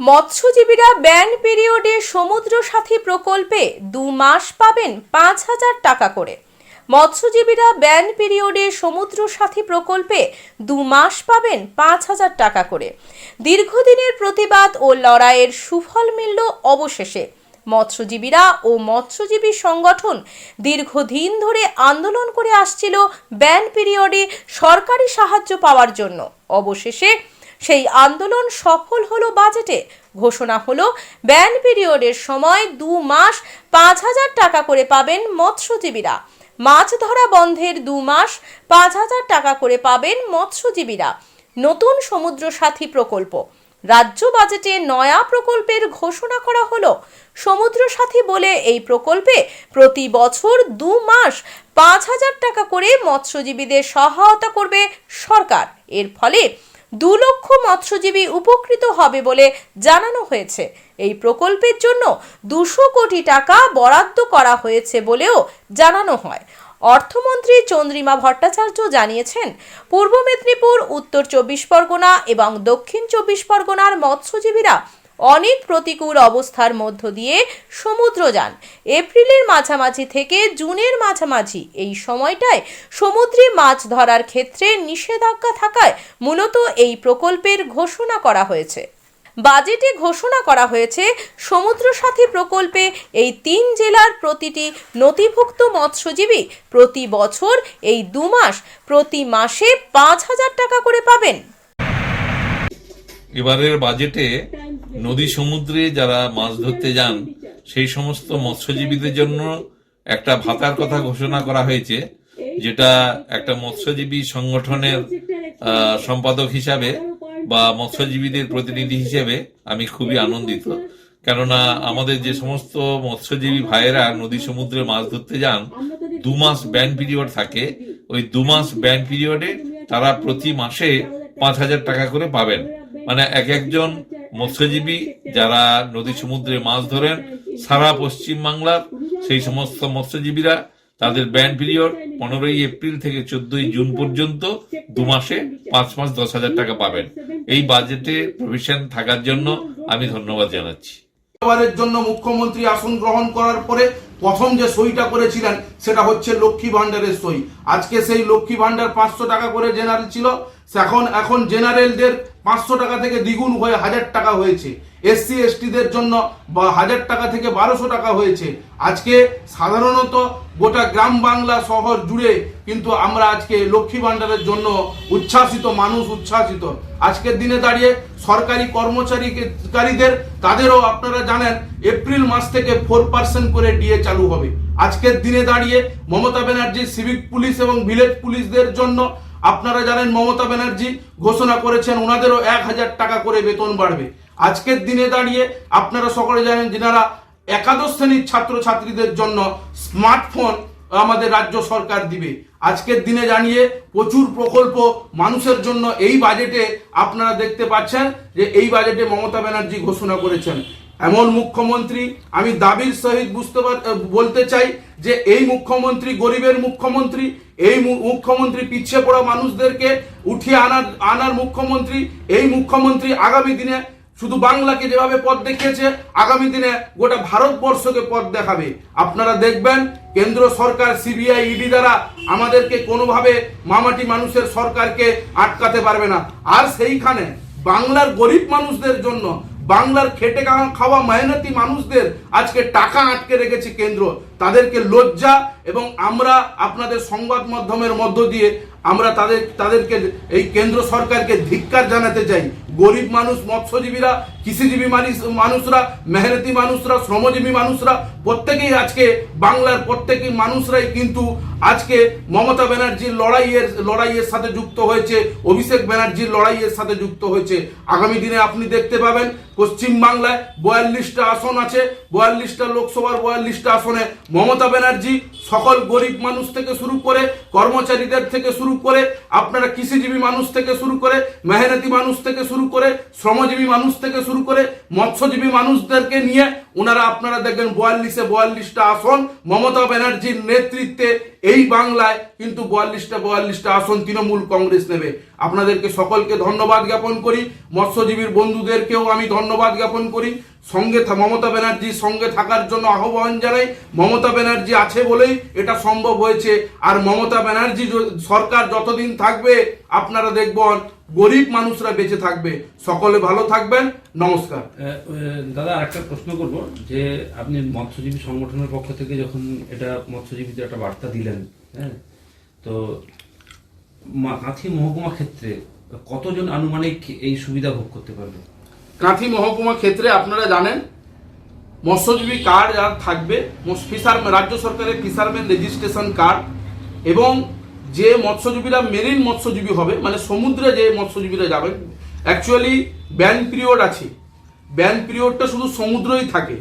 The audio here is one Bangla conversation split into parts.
মৎস্যজীবীরা ব্যান পিরিয়ডে সমুদ্র সাথী প্রকল্পে দু মাস পাবেন পাঁচ হাজার টাকা করে। মৎস্যজীবীরা ব্যান পিরিয়ডে সমুদ্র সাথী প্রকল্পে দু মাস পাবেন পাঁচ হাজার টাকা করে। দীর্ঘদিনের প্রতিবাদ ও লড়াইয়ের সুফল মিলল অবশেষে। মৎস্যজীবীরা ও মৎস্যজীবী সংগঠন দীর্ঘদিন ধরে আন্দোলন করে আসছিল ব্যান পিরিয়ডে সরকারি সাহায্য পাওয়ার জন্য। অবশেষে সেই আন্দোলন সফল হলো বাজেটে। ঘোষণা হলো, ব্যান পিরিয়ডের সময় দু মাস পাঁচ হাজার টাকা করে পাবেন মৎস্যজীবীরা। মাছ ধরা বন্ধের দু মাস পাঁচ হাজার টাকা করে পাবেন মৎস্যজীবীরা। নতুন সমুদ্র সাথী প্রকল্প। রাজ্য বাজেটে নয়া প্রকল্পের ঘোষণা করা হলো। সমুদ্র সাথী বলে এই প্রকল্পে প্রতি বছর দু মাস পাঁচ হাজার টাকা করে মৎস্যজীবীদের সহায়তা করবে সরকার। এর ফলে দু লক্ষ মৎস্যজীবী উপকৃত হবে বলে জানানো হয়েছে। এই প্রকল্পের জন্য দুশো কোটি টাকা বরাদ্দ করা হয়েছে বলেও জানানো হয়। অর্থমন্ত্রী চন্দ্রিমা ভট্টাচার্য জানিয়েছেন, পূর্ব মেদিনীপুর, উত্তর চব্বিশ পরগনা এবং দক্ষিণ চব্বিশ পরগনার মৎস্যজীবীরা অনেক প্রতিকূল অবস্থার মধ্য দিয়ে সমুদ্র যান। এপ্রিলের মাঝামাঝি থেকে জুনের মাঝামাঝি এই সময়টায় সমুদ্রে মাছ ধরার ক্ষেত্রে নিষেধাজ্ঞা থাকায় মূলত এই প্রকল্পের ঘোষণা করা হয়েছে। বাজেটে ঘোষণা করা হয়েছে সমুদ্র সাথী প্রকল্পে এই তিন জেলার প্রতিটি নথিভুক্ত মৎস্যজীবী প্রতি বছর এই দু মাস প্রতি মাসে পাঁচ হাজার টাকা করে পাবেন। এবারের বাজেটে নদী সমুদ্রে যারা মাছ ধরতে যান, সেই সমস্ত মৎস্যজীবীদের জন্য একটা ভাতার কথা ঘোষণা করা হয়েছে, যেটা একটা মৎস্যজীবী সংগঠনের সম্পাদক হিসাবে বা মৎস্যজীবীদের প্রতিনিধি হিসেবে আমি খুবই আনন্দিত। কেননা আমাদের যে সমস্ত মৎস্যজীবী ভাইয়েরা নদী সমুদ্রে মাছ ধরতে যান, দু মাস ব্যান পিরিয়ড থাকে। ওই দু মাস ব্যান পিরিয়ডে তারা প্রতি মাসে পাঁচ হাজার টাকা করে পাবেন। মানে এক একজন মৎস্যজীবী যারা নদী সমুদ্রে মাছ ধরেন, সারা পশ্চিম বাংলার সেই সমস্ত মৎস্যজীবীরা তাদের ব্যান্ড পিরিয়ড পনেরোই এপ্রিল থেকে চোদ্দই জুন পর্যন্ত দু মাসে পাঁচ মাস দশ হাজার টাকা পাবেন। এই বাজেটে প্রভিশন থাকার জন্য আমি ধন্যবাদ জানাচ্ছি। এবারের জন্য মুখ্যমন্ত্রী আসন গ্রহণ করার পরে প্রথম যে সইটা করেছিলেন, সেটা হচ্ছে লক্ষ্মী ভান্ডারের সই। আজকে সেই লক্ষ্মী ভান্ডার পাঁচশো টাকা করে জেনারেল ছিল এখন এখন জেনারেলদের পাঁচশো টাকা থেকে দ্বিগুণ হয়ে হাজার টাকা হয়েছে। এসসি এসটিদের জন্য হাজার টাকা থেকে বারোশো টাকা হয়েছে। আজকে সাধারণত গোটা গ্রাম বাংলা শহর জুড়ে কিন্তু আমরা আজকে লক্ষ্মী ভান্ডারের জন্য উচ্ছ্বাসিত, মানুষ উচ্ছ্বাসিত। আজকের দিনে দাঁড়িয়ে সরকারি কর্মচারীকারীদের, তাদেরও আপনারা জানেন, এপ্রিল মাস থেকে ফোর পার্সেন্ট করে ডিএ চালু হবে। আজকের দিনে দাঁড়িয়ে মমতা ব্যানার্জি, সিভিক পুলিশ এবং ভিলেজ পুলিশদের জন্য আপনারা জানেন মমতা ব্যানার্জি ঘোষণা করেছেন ওনাদেরও এক হাজার টাকা করে বেতন বাড়বে। আজকের দিনে দাঁড়িয়ে আপনারা সকলে জানেন যেনারা একাদশ শ্রেণির ছাত্রছাত্রীদের জন্য স্মার্টফোন আমাদের রাজ্য সরকার দিবে। আজকের দিনে জানিয়ে প্রচুর প্রকল্প মানুষের জন্য এই বাজেটে আপনারা দেখতে পাচ্ছেন যে এই বাজেটে মমতা ব্যানার্জি ঘোষণা করেছেন। এমন মুখ্যমন্ত্রী আমি দাবির সহিত বুঝতে বলতে চাই যে এই মুখ্যমন্ত্রী গরিবের মুখ্যমন্ত্রী, এই মুখ্যমন্ত্রী পিছিয়ে পড়া মানুষদেরকে উঠিয়ে আনার আনার মুখ্যমন্ত্রী, এই মুখ্যমন্ত্রী আগামী দিনে শুধু বাংলাকে যেভাবে পথ দেখিয়েছে, আগামী দিনে গোটা ভারতবর্ষকে পথ দেখাবে। আপনারা দেখবেন কেন্দ্র সরকার, সিবিআই, ইডি দ্বারা আমাদেরকে কোনোভাবে মামাটি মানুষের সরকারকে আটকাতে পারবে না। আর সেইখানে বাংলার গরিব মানুষদের জন্য বাংলার খেটে খাওয়া- মেহনতি মানুষদের আজকে টাকা আটকে রেখেছে কেন্দ্র। তাদেরকে লজ্জা এবং আমরা আপনাদের সংবাদ মাধ্যমের মধ্য দিয়ে আমরা তাদের তাদেরকে এই কেন্দ্র সরকারকে ধিক্কার জানাতে চাই। গরিব মানুষ, মৎস্যজীবীরা, কৃষিজীবী মানুষ, মানুষরা, মেহনতি মানুষরা, শ্রমজীবী মানুষরা, প্রত্যেকেই আজকে বাংলার প্রত্যেকই মানুষরাই কিন্তু আজকে মমতা ব্যানার্জির লড়াইয়ের লড়াইয়ের সাথে যুক্ত হয়েছে, অভিষেক ব্যানার্জির লড়াইয়ের সাথে যুক্ত হয়েছে। আগামী দিনে আপনি দেখতে পাবেন পশ্চিম বাংলায় বয়াল্লিশটা আসন আছে, বয়াল্লিশটা লোকসভার বয়াল্লিশটা আসনে মমতা ব্যানার্জি সকল গরিব মানুষ থেকে শুরু করে, কর্মচারীদের থেকে শুরু করে, আপনারা কৃষিজীবী মানুষ থেকে শুরু করে, মেহনতি মানুষ থেকে শুরু করে শ্রমজীবী মানুষ থেকে শুরু করে মৎস্যজীবী মানুষদেরকে নিয়ে ওনারা আপনারা দেখবেন বয়াল্লিশে বয়াল্লিশটা আসন মমতা ব্যানার্জির নেতৃত্বে এই বাংলায় কিন্তু বয়াল্লিশটা বয়াল্লিশটা আসন তৃণমূল কংগ্রেস নেবে। আপনাদেরকে সকলকে ধন্যবাদ জ্ঞাপন করি। মৎস্যজীবীর বন্ধুদেরকেও আমি ধন্যবাদ জ্ঞাপন করি। সঙ্গে মমতা ব্যানার্জির সঙ্গে থাকার জন্য আহ্বান জানাই। মমতা ব্যানার্জি আছে বলেই এটা সম্ভব হয়েছে। আর মমতা ব্যানার্জি সরকার যতদিন থাকবে, আপনারা দেখবেন গরিব মানুষরা বেঁচে থাকবে। সকলে ভালো থাকবেন। নমস্কার। দাদা একটা প্রশ্ন করব। যে আপনি মৎস্যজীবী সংগঠনের পক্ষ থেকে যখন এটা মৎস্যজীবীদের একটা বার্তা দিলেন হ্যাঁ? তো কাঁথি মহকুমা ক্ষেত্রে কতজন আনুমানিক এই সুবিধা ভোগ করতে পারবে? কাঁথি মহকুমা ক্ষেত্রে আপনারা জানেন, মৎস্যজীবী কার্ড যার থাকবে রাজ্য সরকারের ফিসারম্যান রেজিস্ট্রেশন কার্ড এবং যে মৎস্যজীবীরা মেরিন মৎস্যজীবী হবে মানে সমুদ্রে যে মৎস্যজীবীরা যাবেন অ্যাকচুয়ালি ব্যান পিরিয়ড আছে। ব্যান পিরিয়ডটা শুধু সমুদ্রই থাকে।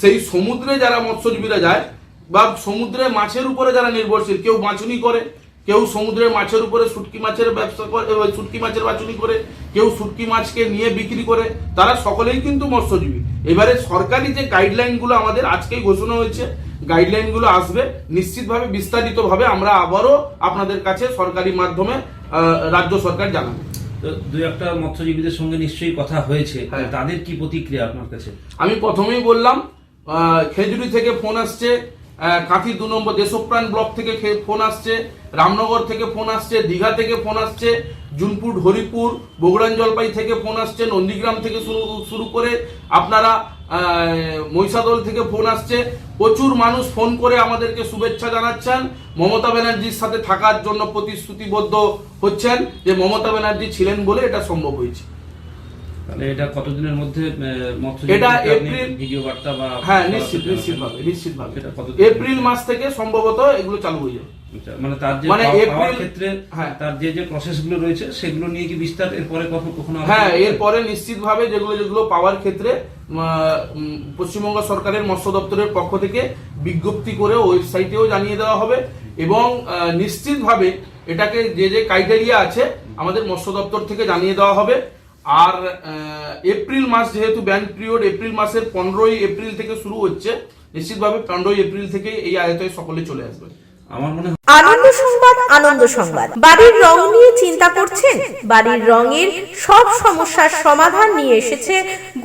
সেই সমুদ্রে যারা মৎস্যজীবীরা যায় বা সমুদ্রে মাছের উপরে যারা নির্ভরশীল কেউ বাছুনি করে কেউ সমুদ্রের মাছের উপরে শুটকি মাছের ব্যবসা করে শুটকি মাছের বাছুনি করে কেউ শুটকি মাছকে নিয়ে বিক্রি করে তারা সকলেই কিন্তু মৎস্যজীবী। এবারে সরকারি যে গাইডলাইনগুলো আমাদের আজকেই ঘোষণা হয়েছে গাইডলাইনগুলো আসবে নিশ্চিতভাবে বিস্তারিতভাবে আমরা আবারও আপনাদের কাছে সরকারি মাধ্যমে রাজ্য সরকার জানাবে। তো দুই একটা মৎস্যজীবীদের সঙ্গে নিশ্চয়ই কথা হয়েছে হ্যাঁ। তাদের কি প্রতিক্রিয়া আপনার কাছে? আমি প্রথমেই বললাম খেজুরি থেকে ফোন আসছে কাঁথি দু নম্বর দেশপ্রাণ ব্লক থেকে ফোন আসছে, রামনগর থেকে ফোন আসছে, দীঘা থেকে ফোন আসছে, জুনপুর, হরিপুর, বগুড়ান জলপাই থেকে ফোন আসছে, নন্দীগ্রাম থেকে শুরু শুরু করে আপনারা মহিষাদল থেকে ফোন আসছে। প্রচুর মানুষ ফোন করে আমাদেরকে শুভেচ্ছা জানাচ্ছেন। মমতা ব্যানার্জির সাথে থাকার জন্য প্রতিশ্রুতিবদ্ধ হচ্ছেন যে মমতা ব্যানার্জি ছিলেন বলে এটা সম্ভব হয়েছে। তাহলে এটা কতদিনের মধ্যে এটা এপ্রিল- ভিডিও বার্তা বা হ্যাঁ নিশ্চিত নিশ্চিতভাবে নিশ্চিতভাবে কত এপ্রিল মাস থেকে সম্ভবত এগুলো চালু হয়ে যাবে। আচ্ছা, মানে তার যে মানে এপ্রিল- ক্ষেত্রে হ্যাঁ। তার যে যে প্রসেসগুলো রয়েছে সেগুলো নিয়ে কি বিস্তার এরপরে কখনো কখনো হ্যাঁ এরপরে নিশ্চিতভাবে যেগুলো যেগুলো পাওয়ার ক্ষেত্রে পশ্চিমবঙ্গ সরকারের মৎস্য দপ্তরের পক্ষ থেকে বিজ্ঞপ্তি করে ওয়েবসাইটেও জানিয়ে দেওয়া হবে এবং নিশ্চিতভাবে এটাকে যে যে ক্রাইটেরিয়া আছে আমাদের মৎস্য দপ্তর থেকে জানিয়ে দেওয়া হবে। আর এপ্রিল মাস যেহেতু ব্যান পিরিয়ড এপ্রিল মাসের পনেরোই এপ্রিল থেকে শুরু হচ্ছে। নিশ্চিতভাবে পনেরোই এপ্রিল থেকে এই আয়তায় সকলে চলে আসবে। আমার মনে আনন্দ সংবাদ আনন্দ সংবাদ। বাড়ির রং নিয়ে চিন্তা করছেন? বাড়ির রঙের সব সমস্যার সমাধান নিয়ে এসেছে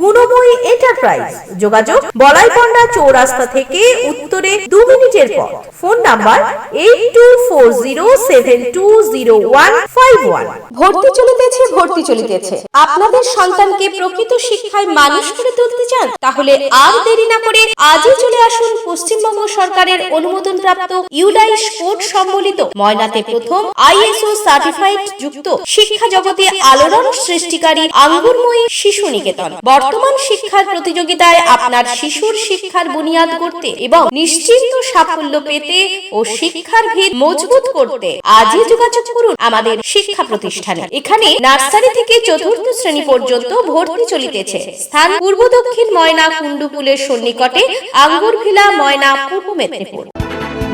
গুণময়ী এন্টারপ্রাইজ যোগাযোগ বলাইপন্ডা চৌরাস্তা থেকে উত্তরে দু মিনিটের পথ। Phone number eight two four zero seven two zero one five one ভর্তি চলিতেছে ভর্তি চলিতেছে। আপনাদের সন্তানকে প্রকৃত শিক্ষায় মানুষ করে তুলতে চান? তাহলে আর দেরি না করে আজই চলে আসুন পশ্চিমবঙ্গ সরকারের অনুমোদনপ্রাপ্ত ইউডাইস কোড সম্বলিত। ময়নাতে প্রথম আইএসও সার্টিফাইড যুক্ত শিক্ষা জগতে আলোড়ন সৃষ্টিকারী আঙ্গুরময়ী শিশু নিকেতন। বর্তমান শিক্ষার প্রতিযোগিতায় আপনার শিশুর শিক্ষার বুনিয়াদ করতে এবং নিশ্চিন্ত সাফল্য পেতে ও শিক্ষার ভিত মজবুত করতে আজই যোগাযোগ করুন আমাদের শিক্ষা প্রতিষ্ঠানে। এখানে নার্সারি থেকে চতুর্থ শ্রেণি পর্যন্ত ভর্তি চলিতেছে। স্থান পূর্ব দক্ষিণ ময়না কুণ্ডুপুলের সন্নিকটে আঙ্গুর ভিলা ময়না পূর্ব মেদিনীপুর।